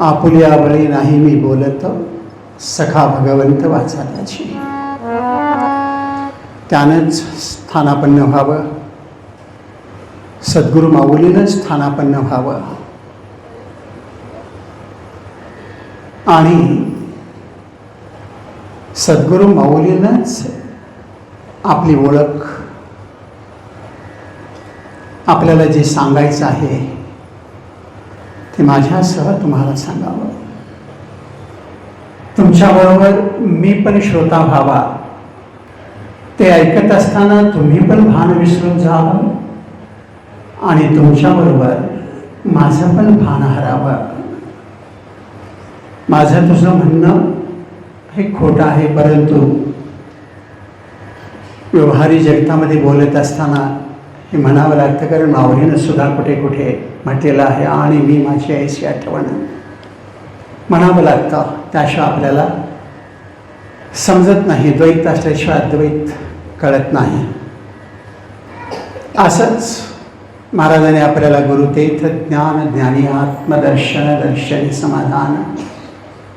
आपुल्या बळी नाही मी बोलत. सखा भगवंत वाचा त्याची. त्यानंच स्थानापन्न व्हावं. सद्गुरू माऊलीनंच स्थानापन्न व्हावं. आणि सद्गुरू माऊलीनंच आपली ओळख. आपल्याला जे सांगायचं आहे ते माझ्यासह तुम्हाला सांगावं. तुमच्याबरोबर मी पण श्रोता व्हावा. ते ऐकत असताना तुम्ही पण भान विसरून जावं. आणि तुमच्याबरोबर माझं पण भान हरावं. माझं तुझं म्हणणं हे खोटं आहे परंतु व्यवहारी जगतामध्ये बोलत असताना हे म्हणावं लागतं कारण माऊलीनं सुद्धा कुठे कुठे म्हटलेलं आहे आणि मी माझी आईची आठवण म्हणावं लागतं त्याशिवाय आपल्याला समजत नाही द्वैत असल्याशिवाय अद्वैत कळत नाही. असंच महाराजांनी आपल्याला गुरुतेथ ज्ञान ज्ञानी आत्मदर्शन दर्शन समाधान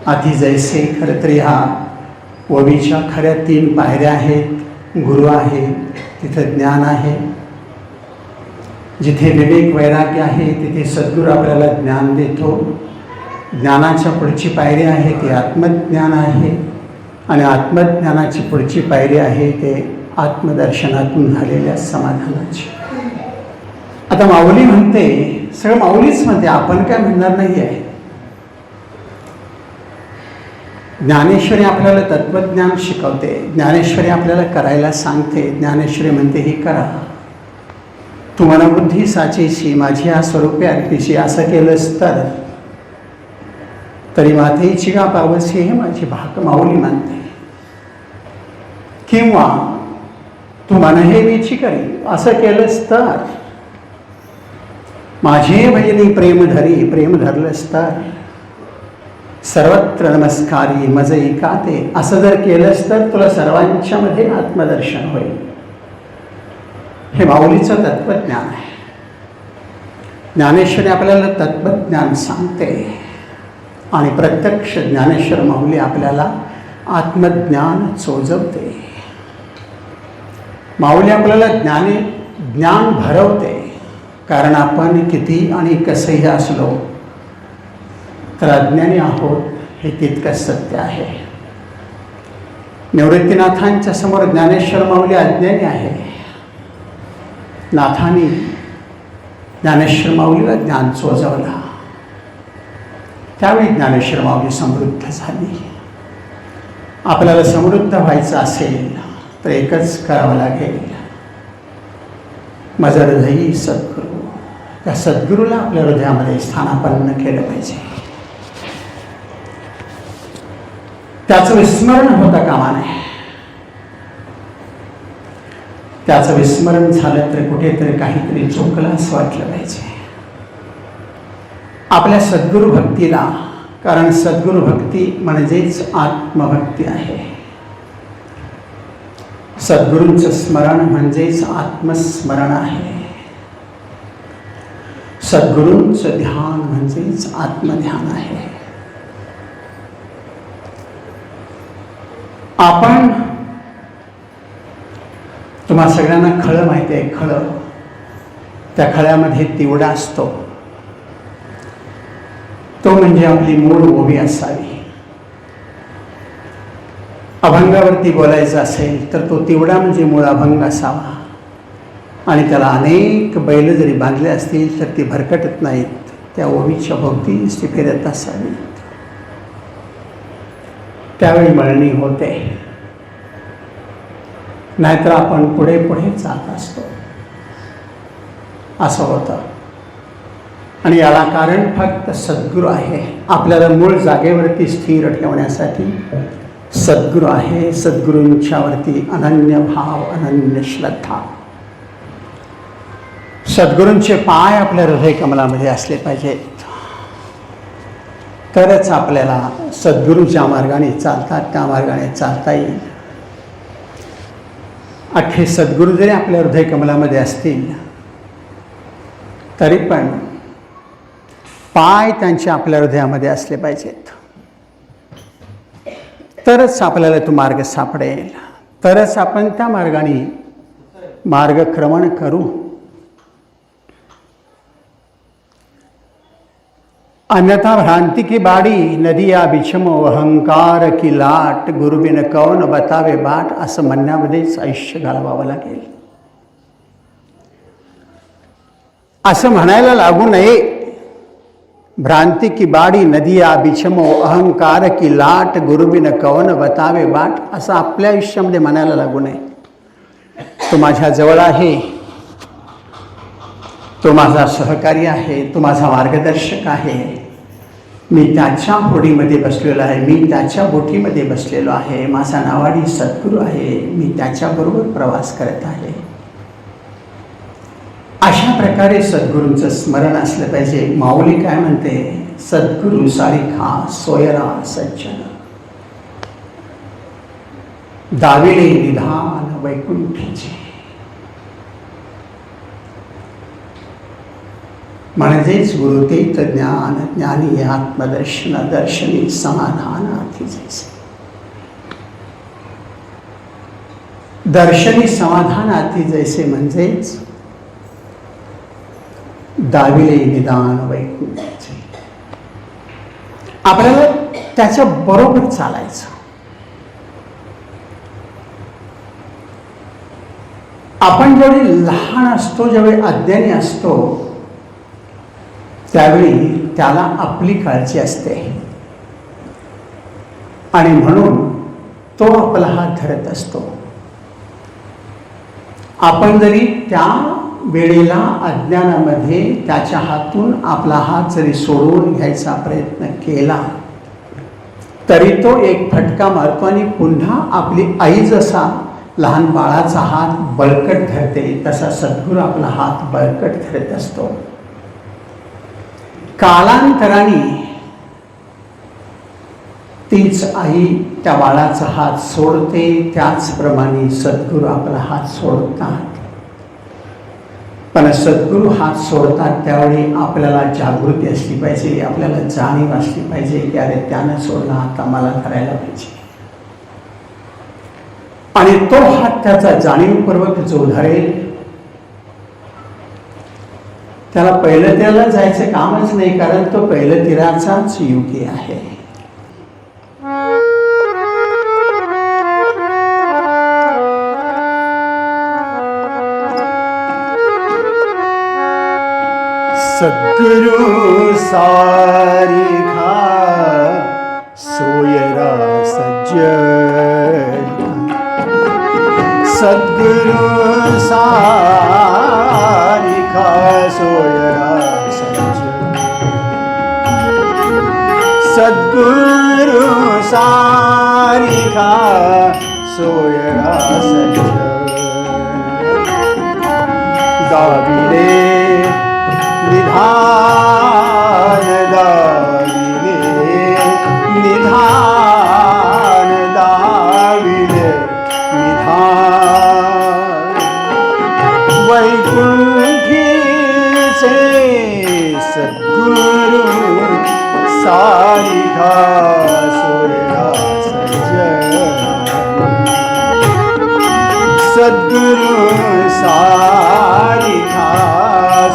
अति जैसे खरं तरी हा ओबीच्या खऱ्या तीन पायऱ्या आहेत. गुरु आहे तिथं ज्ञान आहे जिथे विवेक वैराग्य आहे तिथे सद्गुरू आपल्याला ज्ञान देतो. ज्ञानाच्या पुढची पायरी आहे ती आत्मज्ञान आहे. आणि आत्मज्ञानाची पुढची पायरी आहे ते आत्मदर्शनातून झालेल्या समाधानाची. आता माऊली म्हणते सगळं माऊलीच म्हणते आपण काय म्हणणार नाही आहे. ज्ञानेश्वरी आपल्याला तत्त्वज्ञान शिकवते ज्ञानेश्वरी आपल्याला करायला सांगते ज्ञानेश्वरी म्हणते ही करा. तू मनबुद्धी साचेशी माझी या स्वरूपे अर्पिशी असं केलंस तर? तरी मातेची का पावसी हे माझी भाक माऊली मानते. किंवा तू मन हे मीची करी असं केलंस तर? माझे भजनी प्रेम धरी प्रेम धरलंस तर? सर्वत्र नमस्कारी मजई काते असं जर केलंस तर तुला सर्वांच्यामध्ये आत्मदर्शन होईल. हे माऊलीचं तत्वज्ञान आहे. ज्ञानेश्वरी आपल्याला तत्वज्ञान सांगते. आणि प्रत्यक्ष ज्ञानेश्वर माऊली आपल्याला आत्मज्ञान चोजवते माऊली आपल्याला ज्ञाने ज्ञान भरवते. कारण आपण किती आणि कसंही असलो तर अज्ञानी आहोत हे तितकंच सत्य आहे. निवृत्तीनाथांच्या समोर ज्ञानेश्वर माऊली अज्ञानी आहे. नाथाने ज्ञानेश्वर माऊलीला ज्ञान चोजवला त्यावेळी ज्ञानेश्वर माऊली समृद्ध झाली. आपल्याला समृद्ध व्हायचं असेल तर एकच करावं लागेल. माझं हृदयी सद्गुरू. त्या सद्गुरूला आपल्या हृदयामध्ये स्थानापन्न केलं पाहिजे. त्याचं विस्मरण होता कामा नये त्याचं विस्मरण झालं तर कुठेतरी काहीतरी चुकलं असं वाटलं पाहिजे. आपल्या सद्गुरू भक्तीला कारण सद्गुरू भक्ती म्हणजेच आत्मभक्ती आहे. सद्गुरूंचं स्मरण म्हणजेच आत्मस्मरण आहे. सद्गुरूंचं ध्यान म्हणजेच आत्मध्यान आहे. आपण तुम्हा सगळ्यांना खळं माहिती आहे खळं. त्या खळ्यामध्ये तिवडा असतो. तो म्हणजे आपली मूळ ओवी असावी. अभंगावरती बोलायचं असेल तर तो तिवडा म्हणजे मूळ अभंग असावा. आणि त्याला अनेक बैल जरी बांधले असतील तर ती भरकटत नाहीत. त्या ओवीच्या भोवतीच ती फिरत असावीत. त्यावेळी मळणी होते. नाहीतर आपण पुढे पुढे जात असतो. असं होतं. आणि याला कारण फक्त सद्गुरू आहे. आपल्याला मूळ जागेवरती स्थिर ठेवण्यासाठी सद्गुरू आहे. सद्गुरूंच्यावरती अनन्य भाव अनन्य श्रद्धा. सद्गुरूंचे पाय आपल्या हृदय कमलामध्ये असले पाहिजेत. तरच आपल्याला सद्गुरू ज्या मार्गाने चालतात त्या मार्गाने चालता येईल. अख्खे सद्गुरू जरी आपल्या हृदय कमलामध्ये असतील तरी पण पाय त्यांचे आपल्या हृदयामध्ये असले पाहिजेत. तरच आपल्याला तो मार्ग सापडेल. तरच आपण त्या मार्गाने मार्गक्रमण करू. अन्यथा भ्रांति की बाड़ी नदिया बिछमो अहंकार की लाट गुरुबिन कौन बतावे बाट असं म्हणण्यामध्येच आयुष्य घालवावं लागेल. असं म्हणायला लागू नये भ्रांति की बाड़ी नदिया बिछमो अहंकार की लाट गुरुबिन कौन बतावे बाट असं आपल्या आयुष्यामध्ये म्हणायला लागू नये. तो माझ्या जवळ आहे. तो माझा सहकारी आहे. तो माझा मार्गदर्शक आहे. मी त्याच्या होडीमध्ये बसलेलो आहे. मी त्याच्या बोटीमध्ये बसलेलो आहे. माझा नावाडी सद्गुरू आहे. मी त्याच्याबरोबर प्रवास करत आहे. अशा प्रकारे सद्गुरूंचं स्मरण असलं पाहिजे. माऊली काय म्हणते? सद्गुरू सारिखा सोयरा सज्जन. दाविले निधान वैकुंठीचे. म्हणजेच गुरुतेत ज्ञान ज्ञानी आत्मदर्शन दर्शनी समाधान जैसे। दर्शनी समाधान अति जैसे म्हणजेच दाविले निदान वैकुंठाचे। आपल्याला त्याच्या बरोबर चालायचं। आपण जेवढे लहान असतो ज्यावेळी अज्ञानी असतो त्यावेळी त्याला आपली काळजी असते. आणि म्हणून तो आपला हात धरत असतो. आपण जरी त्या वेळेला अज्ञानामध्ये त्याच्या हातून आपला हात जरी सोडवून घ्यायचा प्रयत्न केला तरी तो एक फटका मारतो आणि पुन्हा आपली आई जसा लहान बाळाचा हात बळकट धरते तसा सद्गुरू आपला हात बळकट धरत असतो. कालांतराने तीच आई त्या बाळाचा हात सोडते त्याचप्रमाणे सद्गुरू आपला हात सोडतात. पण सद्गुरू हात सोडतात त्यावेळी आपल्याला जागृती असली पाहिजे आपल्याला जाणीव असली पाहिजे की अरे त्यानं सोडला हात मला करायला पाहिजे. आणि तो हात त्याचा जाणीवपूर्वक जो धरेल त्याला पहिलं त्याला जायचं कामच नाही कारण तो पहिलं तिराचाच योगी आहे. सद्गुरु सारिखा सोयरा सज्जन सद्गुरु सा सोयरा सज्जन सद्गुरु सारिका सोयरा सज्जन। दाविले निधान दा सद्गुरु सारिखा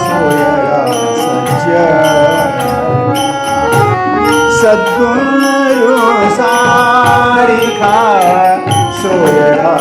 सोयरा सज्ज सद्गुरु सारिखा सोयरा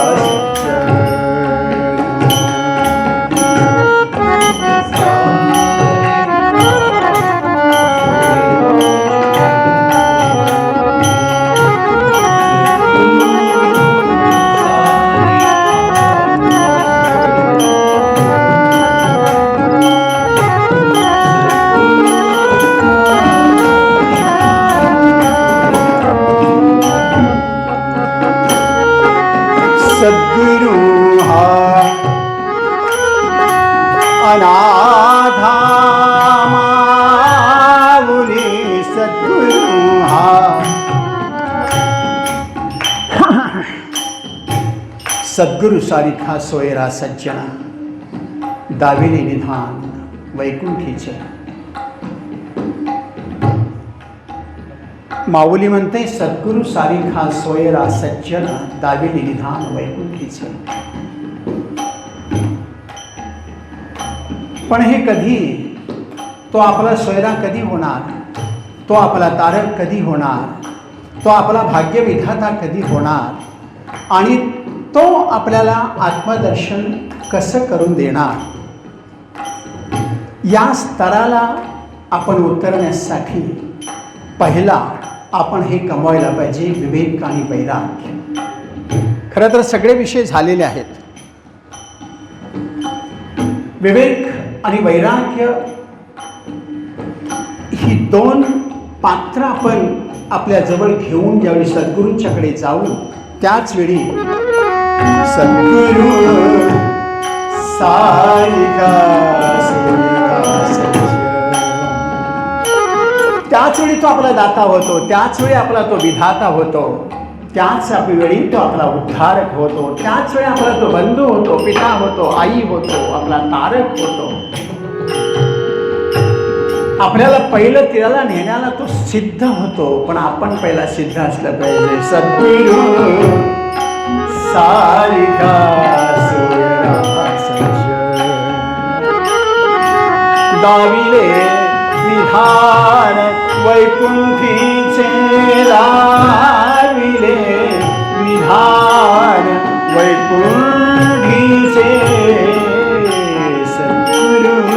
सद्गुरु सारिखा सोयरा सज्जना दाविने निधान वैकुंठीचे. माऊली म्हणते सद्गुरु सारिखा सोयरा सज्जना दाविने निधान वैकुंठीचे. पण हे कधी? तो आपला सोयरा कधी होणार? तो आपला तारक कधी होणार? तो आपला भाग्यविधाता कधी होणार? आणि तो आपल्याला आत्मदर्शन कसं करून देणार? या स्तराला आपण उतरण्यासाठी पहिला आपण हे कमवायला पाहिजे विवेक आणि वैराग्य. खरं तर सगळे विषय झालेले आहेत. विवेक आणि वैराग्य ही दोन पात्र आपण आपल्या जवळ घेऊन ज्यावेळी सद्गुरूंच्याकडे जाऊ त्याच वेळी सद्गुरु सारिका त्याच वेळी तो आपला दाता होतो त्याच वेळी आपला तो विधाता होतो त्याच वेळी तो आपला उद्धारक होतो त्याच वेळी आपला तो बंधू होतो पिता होतो आई होतो आपला तारक होतो. आपल्याला पहिलं त्याला नेण्याला तो सिद्ध होतो पण आपण पहिला सिद्ध असलं पाहिजे. सद्गुरु सारिका दाविले विधान वैकुंठीचे दाविले विधान वैकुंठीचे सद्गुरु.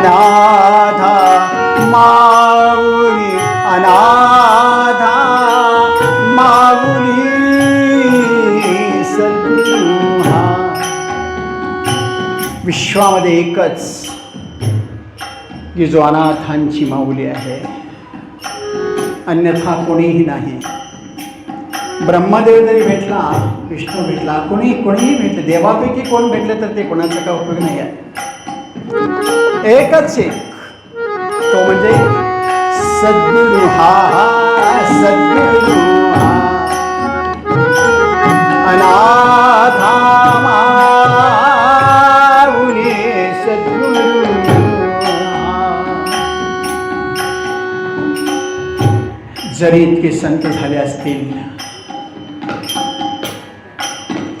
अनाथा माऊली अनाथा माऊली सद्गुरु विश्वामध्ये एकच की जो अनाथांची माऊली आहे अन्यथा कोणीही नाही. ब्रह्मदेव जरी भेटला विष्णू भेटला कोणी कोणीही भेटले देवापैकी कोण भेटले तर ते कोणाचा काय उपयोग नाही आहे. एकच एक तो म्हणजे सद्गुरु हा सद्गुरु जरी इतके संत झाले असतील,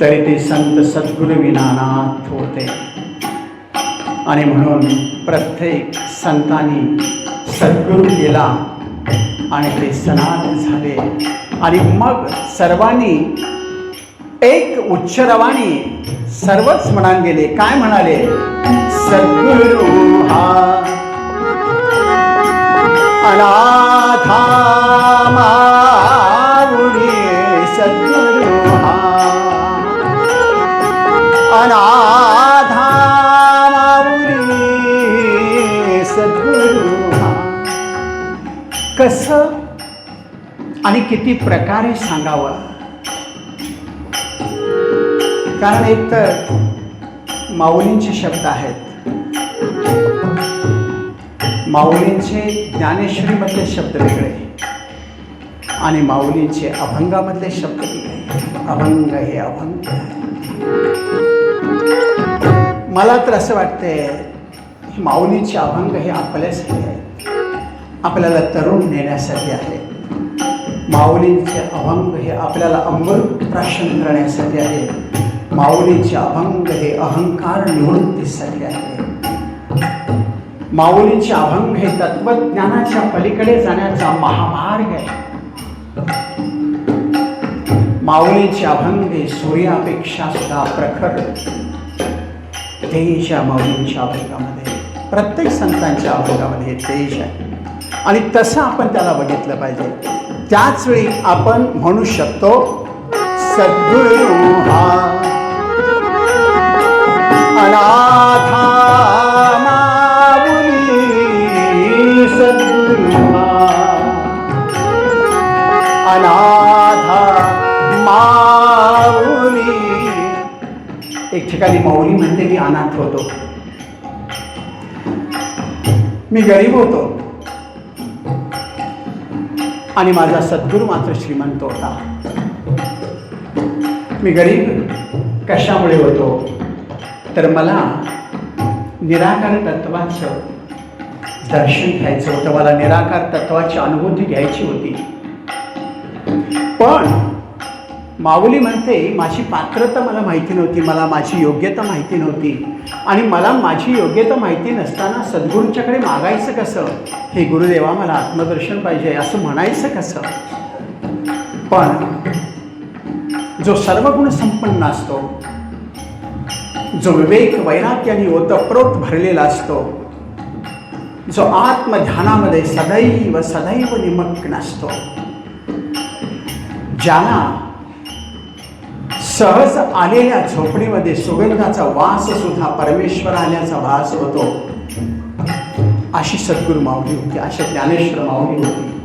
तरी ते संत सद्गुरु विनानाथ होते. आणि म्हणून प्रत्येक संतांनी सद्गुरू केला आणि ते सनात झाले. आणि मग सर्वांनी एक उच्चरवाणी सर्वच म्हणान गेले काय म्हणाले? सद्गुरु हा अनाथा कसं आणि किती प्रकारे सांगावं? कारण एक तर माऊलींचे शब्द आहेत. माऊलींचे ज्ञानेश्वरीमधले शब्द वेगळे आणि माऊलींचे अभंगामधले शब्द वेगळे. अभंग हे अभंग. मला तर असं वाटतंय माऊलीचे अभंग हे आपल्यासाठी आहे आपल्याला तरुण नेण्यासाठी आहे. माऊलींचे अभंग हे आपल्याला अमृत प्राशन करण्यासाठी आहे. माऊलींचे अभंग हे अहंकार निवृत्तीसाठी आहे. माऊलींचे अभंग हे तत्वज्ञानाच्या पलीकडे जाण्याचा महामार्ग आहे. माऊलींचे अभंग हे सूर्यापेक्षा सुद्धा प्रखर. तेज या माऊलींच्या अभंगामध्ये. प्रत्येक संतांच्या अभंगामध्ये तेज आहे. आणि तसं आपण त्याला बघितलं पाहिजे. त्याच वेळी आपण म्हणू शकतो सद्गुरु हा अनाथा माऊली सद्गुरु हा अनाथा माऊली एक ठिकाणी माऊली म्हणते की अनाथ होतो. मी गरीब होतो. आणि माझा सद्गुरू मात्र श्रीमंत होता. मी गरीब कशामुळे होतो? तर मला निराकार तत्वाचं दर्शन घ्यायचं होतं. मला निराकार तत्वाची अनुभूती घ्यायची होती. पण माऊली म्हणते माझी पात्रता मला माहिती नव्हती मला माझी योग्यता माहिती नव्हती. आणि मला माझी योग्यता माहिती नसताना सद्गुरूंच्याकडे मागायचं कसं? हे गुरुदेवा मला आत्मदर्शन पाहिजे असं म्हणायचं कसं? पण जो सर्व गुण संपन्न असतो जो विवेक वैराग्याने ओतप्रोत भरलेला असतो जो आत्मध्यानामध्ये सदैव सदैव निमग्न असतो ज्याला सहज आलेल्या झोपडीमध्ये सुगंधाचा वास सुद्धा परमेश्वर आल्याचा भास होतो. अशी सद्गुरू माऊली होती अशा ज्ञानेश्वर माऊली होती.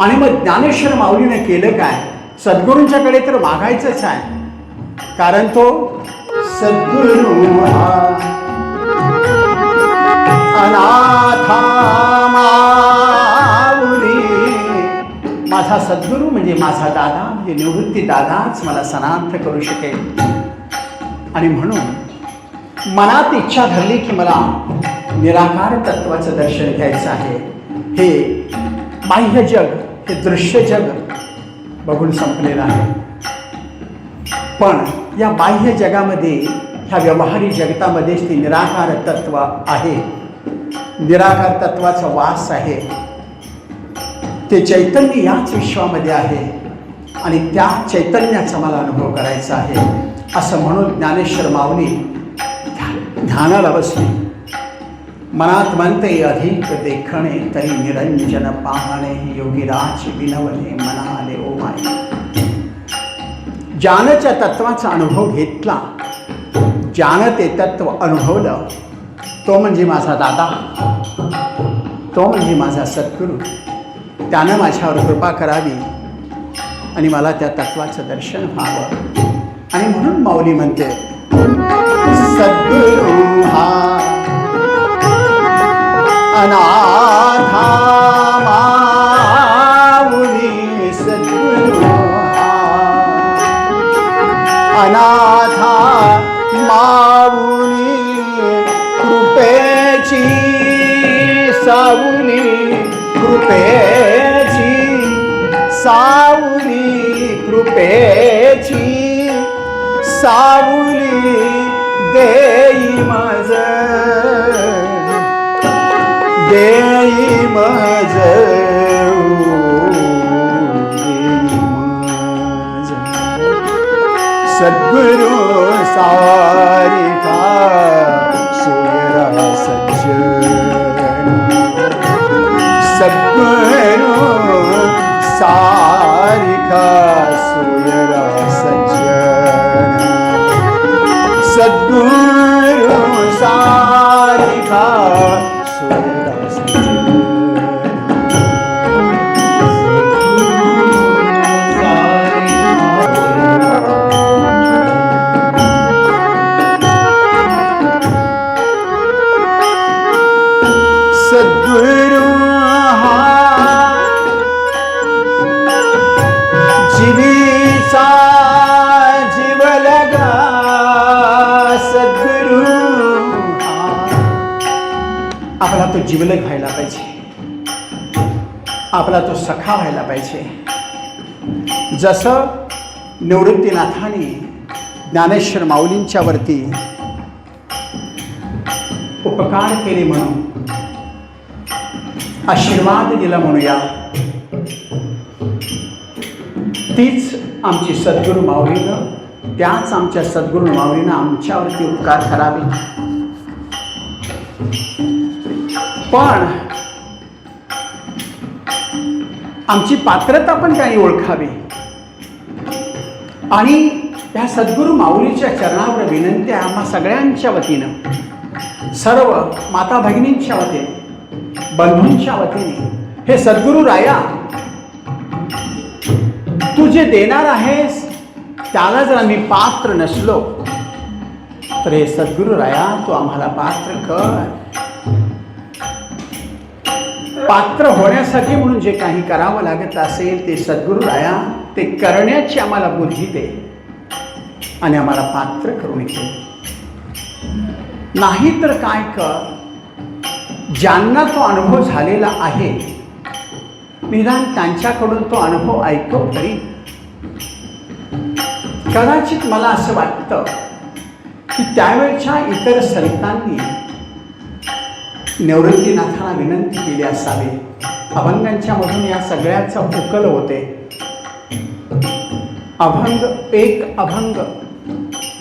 आणि मग ज्ञानेश्वर माऊलीने केलं काय? सद्गुरूंच्याकडे तर मागायचंच आहे. कारण तो सद्गुरू माझा सद्गुरू म्हणजे माझा दादा म्हणजे निवृत्ती दादाच मला सनांत करू शकेल. आणि म्हणून मनात इच्छा धरली की मला निराकार तत्वाचं दर्शन घ्यायचं आहे. हे बाह्य जग हे दृश्य जग बघून संपलेलं आहे. पण या बाह्य जगामध्ये ह्या व्यवहारी जगतामध्येच ती निराकार तत्व आहे. निराकार तत्वाचा वास आहे. ते चैतन्य याच विश्वामध्ये आहे. आणि त्या चैतन्याचा मला अनुभव करायचा आहे. असं म्हणून ज्ञानेश्वर माऊली ध्या- ध्यानाला बसली. मनात म्हणते अधिक देखणे तरी निरंजन पाहणे योगीराज विनवणे मनाले ओ माय. ज्ञानच्या तत्वाचा अनुभव घेतला. ज्ञान ते तत्व अनुभवलं. तो म्हणजे माझा दादा. तो म्हणजे माझा सद्गुरू. त्यानं माझ्यावर कृपा करावी आणि मला त्या तत्वाचं दर्शन व्हावं. आणि म्हणून माऊली म्हणते सद्गुरू हा अनाथा माऊली सद्गुरू हा अनाथा माऊली कृपेची सावली सावली कृपेची सावली देई मज देई मज सद्गुरु सारिका सुरा सज्जन. सद्गुरु सारिका सोयरा सज्जन सद्गुरु सारिका सोयरा सज्जन सद्गुरु जीवलग व्हायला पाहिजे. आपला तो सखा व्हायला पाहिजे. जसं निवृत्तीनाथाने ज्ञानेश्वर माऊलींच्यावरती उपकार केले म्हणून आशीर्वाद दिला म्हणूया तीच आमची सद्गुरू माऊलीनं त्याच आमच्या सद्गुरू माऊलीनं आमच्यावरती उपकार करावे. पण आमची पात्रता पण त्यांनी ओळखावी. आणि त्या सद्गुरू माऊलीच्या चरणावर विनंती आहे आम्हा सगळ्यांच्या वतीनं. सर्व माता भगिनींच्या वतीने बंधूंच्या वतीने. हे सद्गुरू राया तू जे देणार आहेस त्याला जर आम्ही पात्र नसलो तर हे सद्गुरू राया तू आम्हाला पात्र कर. पात्र होण्यासाठी म्हणून जे काही करावं लागत असेल ते सद्गुरू राया ते करण्याची आम्हाला बुद्धी दे. आणि आम्हाला पात्र करून येते नाही तर काय कर? ज्यांना तो अनुभव झालेला आहे निदान त्यांच्याकडून तो अनुभव ऐकव तरी. कदाचित मला असं वाटतं की त्यावेळच्या इतर संतांनी निवृत्तीनाथाला विनंती केली असावी. अभंगांच्या मधून या सगळ्याचं उकल होते. अभंग एक अभंग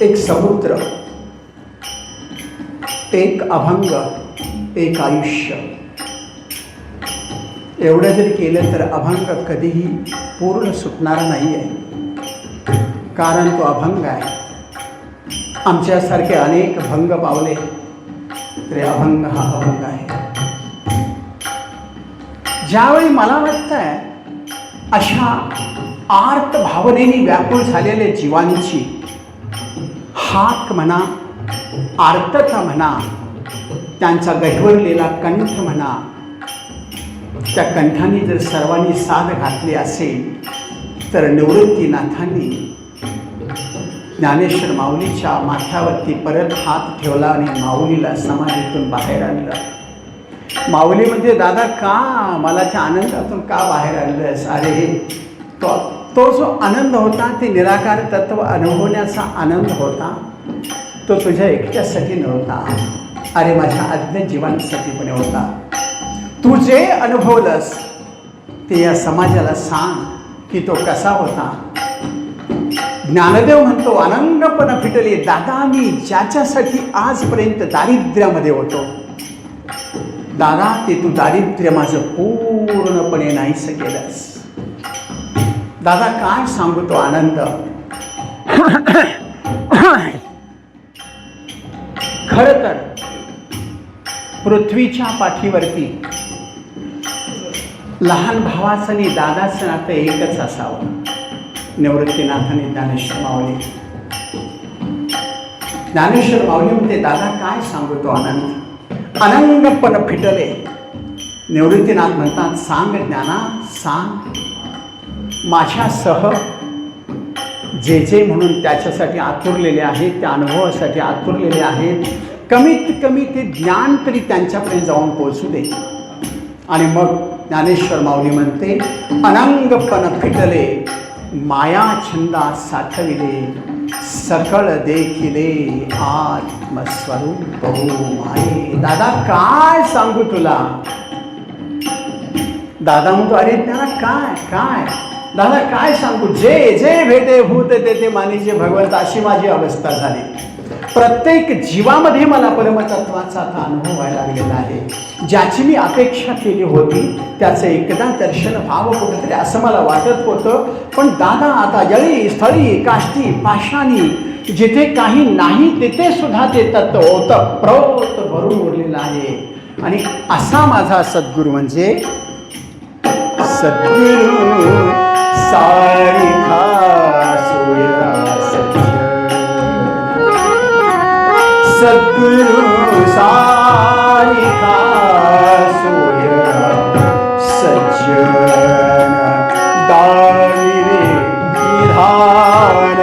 एक समुद्र. एक अभंग एक आयुष्य. एवढं जरी केलं तर अभंग कधीही पूर्ण सुटणारा नाही आहे कारण तो अभंग आहे. आमच्यासारखे अनेक भंग पावले तरी अभंग हा अभंग आहे. ज्यावेळी मला वाटतंय अशा आर्त भावनेने व्याकुळ झालेल्या जीवांची हाक म्हणा आर्तता म्हणा त्यांचा गहिवरलेला कंठ म्हणा त्या कंठाने जर सर्वांनी साध घातली असेल तर निवृत्तीनाथांनी ज्ञानेश्वर माऊलीच्या माथ्यावरती परत हात ठेवला आणि माऊलीला समाधीतून बाहेर आणलं. माऊली म्हणजे दादा का? मला त्या आनंदातून का बाहेर आणलंस अरे तो तो जो आनंद होता ते निराकार तत्व अनुभवण्याचा आनंद होता. तो तुझ्या एकट्यासाठी नव्हता. अरे माझ्या अज्ञ जीवांसाठी पण होता तू जे अनुभवलंस ते या समाजाला सांग की तो कसा होता. ज्ञानदेव म्हणतो अनंगपण फिटले. दादा मी ज्याच्यासाठी आजपर्यंत दारिद्र्यामध्ये होतो. दादा ते तू दारिद्र्य माझं पूर्णपणे नाहीस केलंस. दादा काय सांगू तो आनंद? खर तर पृथ्वीच्या पाठीवरती लहान भावाचं आणि दादाचं नातं एकच असावं. निवृत्तीनाथाने ज्ञानेश्वर मावली ज्ञानेश्वर माऊली म्हणते दादा काय सांगू तो आनंद अनंगपण फिटले. निवृत्तीनाथ म्हणतात सांग ज्ञाना सांग माझ्यासह जे जे म्हणून त्याच्यासाठी आतुरलेले आहेत त्या अनुभवासाठी आतुरलेले आहेत. कमीत कमी ते ज्ञान तरी त्यांच्याकडे जाऊन पोचू दे. आणि मग ज्ञानेश्वर माऊली म्हणते अनंगपण फिटले. माया छंदा साठविले सकळ देखिले आत्मस्वरूप माये. दादा काय सांगू तुला? दादा म्हणतो अरे त्याला काय काय? दादा काय सांगू? जे जे भेटे भूत ते ते मानीचे भगवंत अशी माझी अवस्था झाली. प्रत्येक जीवामध्ये मला परमतत्वाचा आता अनुभव व्हायला लागलेला आहे. ज्याची मी अपेक्षा केली होती त्याचं एकदा दर्शन व्हावं कुठंतरी असं मला वाटत होतं. पण दादा आता जळी स्थळी काष्टी पाषाणी जिथे काही नाही तिथे सुद्धा ते तत्व होतं प्रवत भरून उरलेलं आहे. आणि असा माझा सद्गुरू म्हणजे सद्गुरु सारिखा सोयरा सद्गुरु सारिखा सोयरा सज्जन दारिरे निधान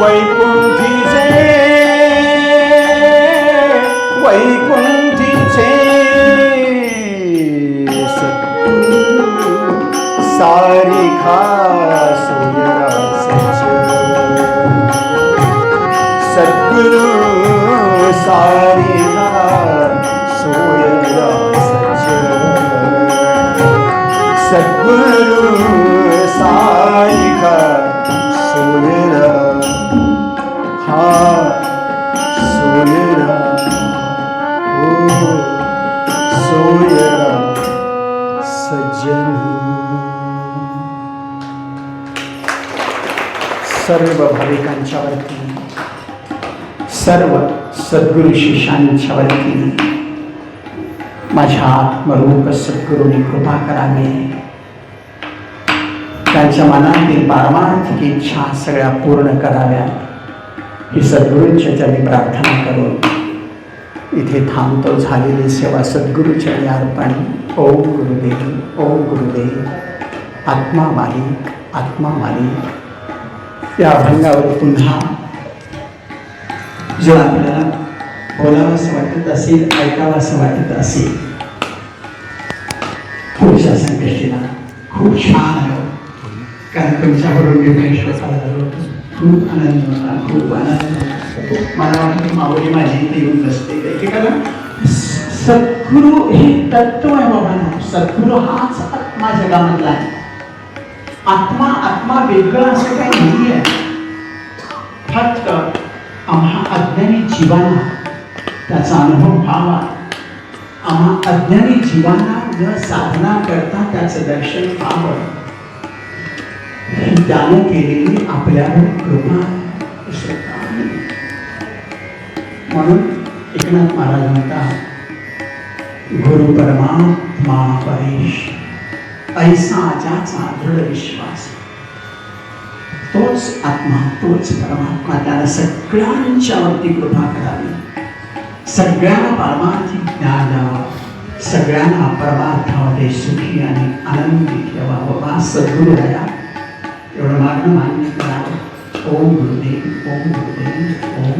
वैकुंठीचे वैकुंठीचे सद्गुरु सारिखा सोयरा सच सद्गुरु सारिखा सोयरा सच सद्गुरु हा सोयरा हो सज्जन सर्व भाविकांच्या वरती सर्व सद्गुरु शिष्यांच्या वतीने माझ्या आत्मरूप सद्गुरूंनी कृपा करावी. त्यांच्या मनातील पारमार्थिक इच्छा सगळ्या पूर्ण कराव्या. ही सद्गुरूंच्या त्यांनी प्रार्थना करून इथे थांबतो झालेली सेवा सद्गुरूच्या अर्पण. ओम गुरुदेव ओम गुरुदेव. आत्मा मालिक आत्मा मालिक. या अभंगावर पुन्हा जो आपल्याला बोलावं असं वाटत असेल ऐकावं असं वाटत असेल. पुढच्या संकष्टीला खूप छान आलं कारण तुमच्याबरोबर मी भेट स्वतःला झालो खूप आनंद होता खूप आनंद मला वाटतं माऊली माझी इथे येऊन बसते. एकेकाला स- हे तत्व आहे बाबा सद्गुरु हाच आत्मा जगामधला आहे. आत्मा आत्मा वेगळा असं काही नाही आहे. फक्त आम्हा अज्ञानी जीवांना त्याचा अनुभव व्हावा आम्हा अज्ञानी जीवांना न साधना करता त्याचं दर्शन व्हावं ही त्यानं केलेली आपल्यावर कृपा म्हणून एकनाथ महाराज म्हणतात गुरु परमात्मा परेश ऐसा ज्याचा दृढ विश्वास तोच आत्मा तोच परमात्मा त्याला सगळ्यांच्यावरती कृपा करावी. सगळ्यांना परमार्थी ज्ञान द्यावं सगळ्यांना परमार्थामध्ये सुखी आणि आनंदी ठेवावं बा सद्गुरु दया एवढं मागणं मान्य करावं ओम गुरुदेव ओम गुरुदेव ओम